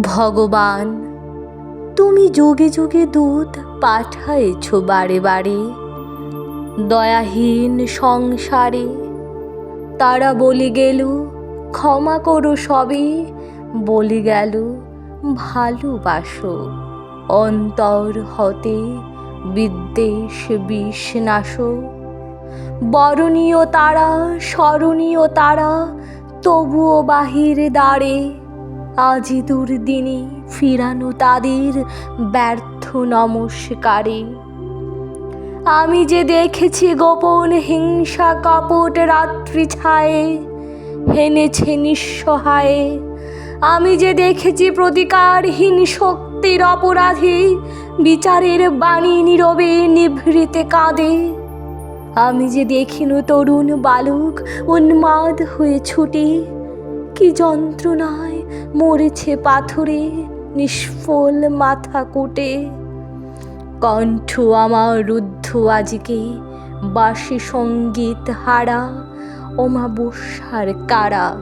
ভগবান, তুমি যুগে যুগে দুধ পাঠাইছ বারে বারে। দয়াহীন সংসারে, তারা বলি গেল, ক্ষমা করো সবে। বলি গেল, ভালোবাসো অন্তর হতে বিদ্বেষ বিষ নাশো বরণীয় তারা, স্মরণীয় তারা, তবুও বাহির দাঁড়ে আজি দুর্দিনে ফিরানো তাদের ব্যর্থ নমস্কারে। আমি যে দেখেছি গোপন হিংসা কপট রাত্রি ছায়ে, হেনেছে নিঃসহায়ে। আমি যে দেখেছি প্রতিকারহীন শক্তির অপরাধী, বিচারের বাণী নীরবে নিভৃতে কাঁদে। আমি যে দেখিনু তরুণ বালক উন্মাদ হয়ে ছুটে কি যন্ত্রণায় মরেছে পাথরে নিষ্ফল মাথা কুটে। কণ্ঠ আমার রুদ্ধ আজকে, বাসি সংগীত হারা ওমা বর্ষার কারা।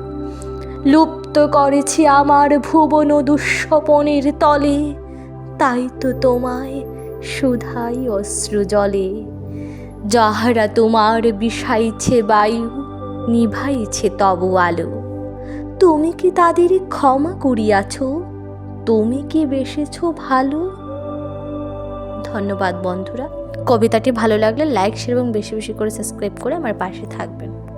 লুপ্ত করেছি আমার ভুবন দুঃস্বপনের তলে, তাই তো তোমায় সুধাই অশ্রু জলে। যাহারা তোমার বিষাইছে বায়ু, নিভাইছে তব আলো। তুমি কি তাদের ক্ষমা করিয়াছ? তুমি কি বেসেছ ভালো? ধন্যবাদ বন্ধুরা। কবিতাটি ভালো লাগলে লাইক শেয়ার এবং বেশি বেশি করে সাবস্ক্রাইব করে আমার পাশে থাকবেন।